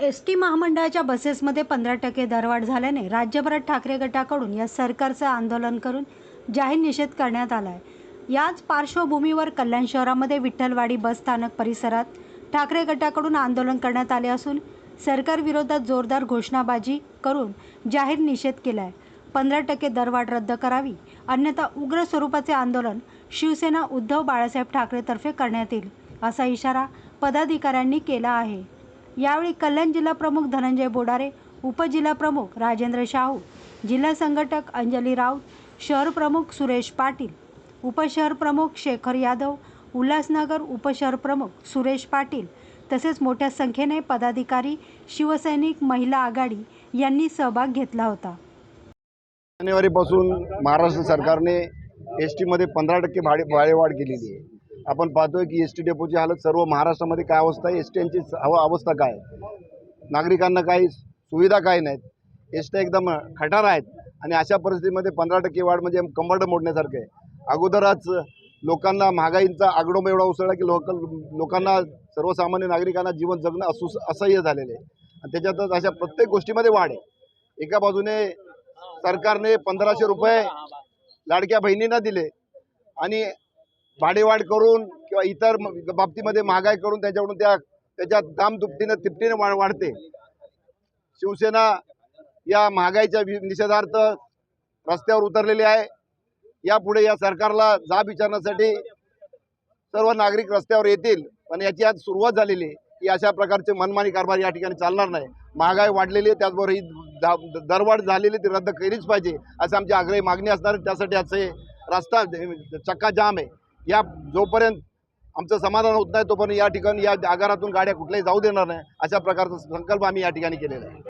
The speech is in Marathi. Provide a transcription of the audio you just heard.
एस टी महामंडळाच्या बसेसमध्ये पंधरा टक्के दरवाढ झाल्याने राज्यभरात ठाकरे गटाकडून या सरकारचं आंदोलन करून जाहीर निषेध करण्यात आला आहे याच पार्श्वभूमीवर कल्याण शहरामध्ये विठ्ठलवाडी बस स्थानक परिसरात ठाकरे गटाकडून आंदोलन करण्यात आले असून सरकारविरोधात जोरदार घोषणाबाजी करून जाहीर निषेध केला आहे पंधरा टक्के दरवाढ रद्द करावी अन्यथा उग्र स्वरूपाचे आंदोलन शिवसेना उद्धव बाळासाहेब ठाकरेतर्फे करण्यात येईल असा इशारा पदाधिकाऱ्यांनी केला आहे. यावेळी कल्याण जिल्हा प्रमुख धनंजय बोडारे उपजिल्हा प्रमुख राजेंद्र शाहू जिल्हा संघटक अंजली राऊत शहर प्रमुख सुरेश पाटील उपशहर प्रमुख शेखर यादव उल्हासनगर उपशहर प्रमुख सुरेश पाटील तसेच मोठ्या संख्येने पदाधिकारी शिवसैनिक महिला आघाडी यांनी सहभाग घेतला होता. जानेवारीपासून महाराष्ट्र सरकारने एस टीमध्ये पंधरा टक्के भाडे भाडेवाढ केलेली आहे. आपण पाहतोय की एस टी डेपोची हालत सर्व महाराष्ट्रामध्ये काय अवस्था आहे? एस टीची अवस्था काय आहे? नागरिकांना काही सुविधा काय नाहीत. एस टी एकदम खटार आहेत. आणि अशा परिस्थितीमध्ये पंधरा टक्के वाढ म्हणजे कंबरडं मोडण्यासारखं आहे. अगोदरच लोकांना महागाईंचा आगडोम एवढा उसळला की लोक लोकांना सर्वसामान्य नागरिकांना जीवन जगणं असु असह्य झालेलं आहे. आणि त्याच्यातच अशा प्रत्येक गोष्टीमध्ये वाढ आहे. एका बाजूने सरकारने पंधराशे रुपये लाडक्या बहिणींना दिले आणि भाडेवाढ करून किंवा इतर बाबतीमध्ये महागाई करून त्याच्याकडून त्या त्याच्यात दाम दुपटीनं तिपटीनं वाढ वाढते. शिवसेना या महागाईच्या वि- निषेधार्थ रस्त्यावर उतरलेली आहे. यापुढे या सरकारला जाब विचारण्यासाठी सर्व नागरिक रस्त्यावर येतील पण याची आज सुरुवात झालेली आहे. की अशा प्रकारचे मनमानी कारभार या ठिकाणी चालणार नाही. महागाई वाढलेली आहे त्याचबरोबर ही दरवाढ झालेली ती रद्द केलीच पाहिजे असं आमची आग्रही मागणी असणार त्यासाठी असे रस्ता चक्का जाम आहे. या जोपर्यंत आमचं समाधान होत नाही तोपर्यंत या ठिकाणी या आगारातून गाड्या कुठल्याही जाऊ देणार नाही अशा प्रकारचा संकल्प आम्ही या ठिकाणी केलेला आहे.